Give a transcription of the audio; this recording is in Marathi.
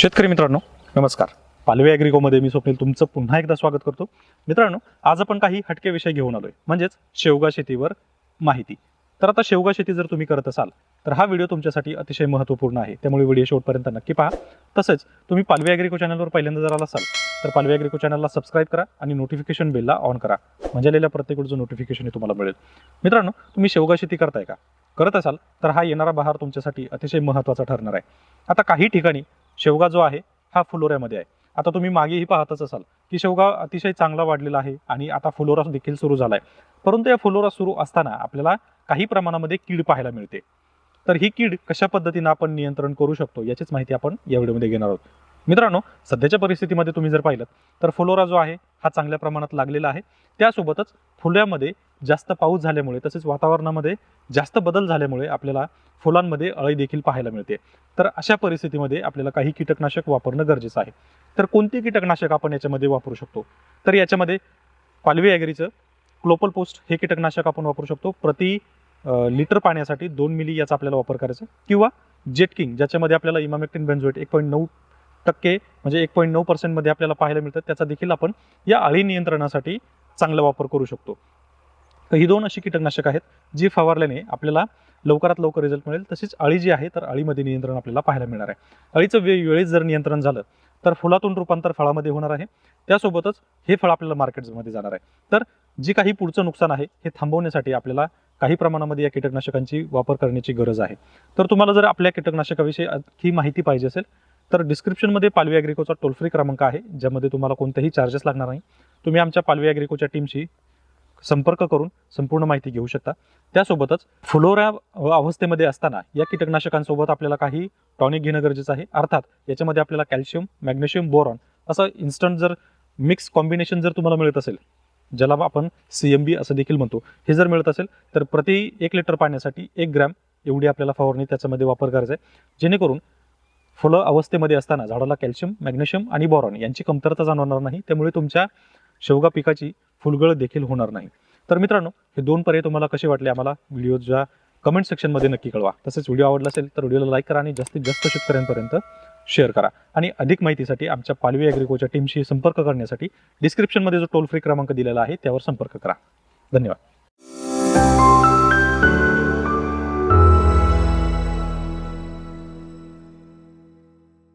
शेतकरी मित्रांनो नमस्कार. पालवे ॲग्रिकोमध्ये मी स्वप्नील तुमचं पुन्हा एकदा स्वागत करतो. मित्रांनो आज आपण काही हटके विषय घेऊन आलोय. म्हणजेच शेवगा शेतीवर माहिती. तर आता शेवगा शेती जर तुम्ही करत असाल तर हा व्हिडिओ तुमच्यासाठी अतिशय महत्त्वपूर्ण आहे. त्यामुळे व्हिडिओ शेवटपर्यंत नक्की पहा. तसंच तुम्ही पालवे ॲग्रिको चॅनलवर पहिल्यांदा जर आला असाल तर पालवे ॲग्रिको चॅनलला सबस्क्राईब करा आणि नोटिफिकेशन बेलला ऑन करा. म्हणजे आलेल्या प्रत्येक वेळचं नोटिफिकेशन हे तुम्हाला मिळेल. मित्रांनो तुम्ही शेवगा शेती करताय का? करत असाल तर हा येणारा बहार तुमच्यासाठी अतिशय महत्त्वाचा ठरणार आहे. आता काही ठिकाणी शेवगा जो आहे हा फुलोऱ्यामध्ये आहे. आता तुम्ही मागेही पाहतच असाल की शेवगा अतिशय चांगला वाढलेला आहे आणि आता फुलोरा देखील सुरू झाला आहे परंतु या फुलोरा सुरू असताना आपल्याला काही प्रमाणामध्ये कीड पाहायला मिळते. तर ही कीड कशा पद्धतीनं आपण नियंत्रण करू शकतो याचीच माहिती आपण या व्हिडिओमध्ये घेणार आहोत. मित्रांनो सध्याच्या परिस्थितीमध्ये तुम्ही जर पाहिलं तर फुलोरा जो आहे हा चांगल्या प्रमाणात लागलेला आहे. त्यासोबतच फुल्यामध्ये जास्त पाऊस झाल्यामुळे तसेच वातावरणामध्ये जास्त बदल झाल्यामुळे आपल्याला फुलांमध्ये अळी देखील पाहायला मिळते. तर अशा परिस्थितीमध्ये आपल्याला काही कीटकनाशक वापरणं गरजेचं आहे. तर कोणती कीटकनाशक आपण याच्यामध्ये वापरू शकतो? तर याच्यामध्ये पालवी ॲग्रीचं क्लोपल पोस्ट हे कीटकनाशक आपण वापरू शकतो. प्रति लिटर पाण्यासाठी दोन मिली याचा आपल्याला वापर करायचा. किंवा जेटकिंग ज्याच्यामध्ये आपल्याला इमामेक्टिन बेन्झोएट एक पॉईंट नऊ टक्के म्हणजे एक पॉईंट नऊ पर्सेंटमध्ये आपल्याला पाहायला मिळतं. त्याचा देखील आपण या अळी नियंत्रणासाठी चांगला वापर करू शकतो. तर ही दोन अशी कीटकनाशक आहेत जी फवारल्याने आपल्याला लवकरात लवकर रिझल्ट मिळेल. तसेच अळी जी आहे तर अळीमध्ये नियंत्रण आपल्याला पाहायला मिळणार आहे. अळीचं वे वेळेत जर नियंत्रण झालं तर फुलातून रूपांतर फळामध्ये होणार आहे. त्यासोबतच हे फळ आपल्याला मार्केटमध्ये जाणार आहे. तर जी काही पुढचं नुकसान आहे हे थांबवण्यासाठी आपल्याला काही प्रमाणामध्ये या कीटकनाशकांची वापर करण्याची गरज आहे. तर तुम्हाला जर आपल्या कीटकनाशकाविषयी ही माहिती पाहिजे असेल तर डिस्क्रिप्शनमध्ये पालवी ॲग्रिकोचा टोल फ्री क्रमांक आहे ज्यामध्ये तुम्हाला कोणतेही चार्जेस लागणार नाही. तुम्ही आमच्या पालवी ॲग्रिकोच्या टीमशी संपर्क करून संपूर्ण माहिती घेऊ शकता. त्यासोबतच फुलोऱ्या अवस्थेमध्ये असताना या कीटकनाशकांसोबत आपल्याला काही टॉनिक घेणं गरजेचं आहे. अर्थात याच्यामध्ये आपल्याला कॅल्शियम मॅग्नेशियम बोरॉन असं इन्स्टंट जर मिक्स कॉम्बिनेशन जर तुम्हाला मिळत असेल ज्याला आपण सी एम बी असं देखील म्हणतो हे जर मिळत असेल तर प्रति एक लिटर पाण्यासाठी एक ग्रॅम एवढी आपल्याला फवारणी त्याच्यामध्ये वापर करायचा आहे. जेणेकरून फुलं अवस्थेमध्ये असताना झाडाला कॅल्शियम मॅग्नेशियम आणि बोरॉन यांची कमतरता जाणवणार नाही. त्यामुळे तुमच्या शेवगा पिकाची फुलगळ देखील होणार नाही. तर मित्रांनो हे दोन पर्याय तुम्हाला कसे वाटले आम्हाला व्हिडिओच्या कमेंट सेक्शनमध्ये नक्की कळवा. तसेच व्हिडिओ आवडला असेल तर व्हिडिओला लाईक करा आणि जास्तीत जास्त शेतकऱ्यांपर्यंत शेअर करा. आणि अधिक माहितीसाठी आमच्या पालवी ॲग्रिकोच्या टीमशी संपर्क करण्यासाठी डिस्क्रिप्शनमध्ये जो टोल फ्री क्रमांक दिलेला आहे त्यावर संपर्क करा. धन्यवाद.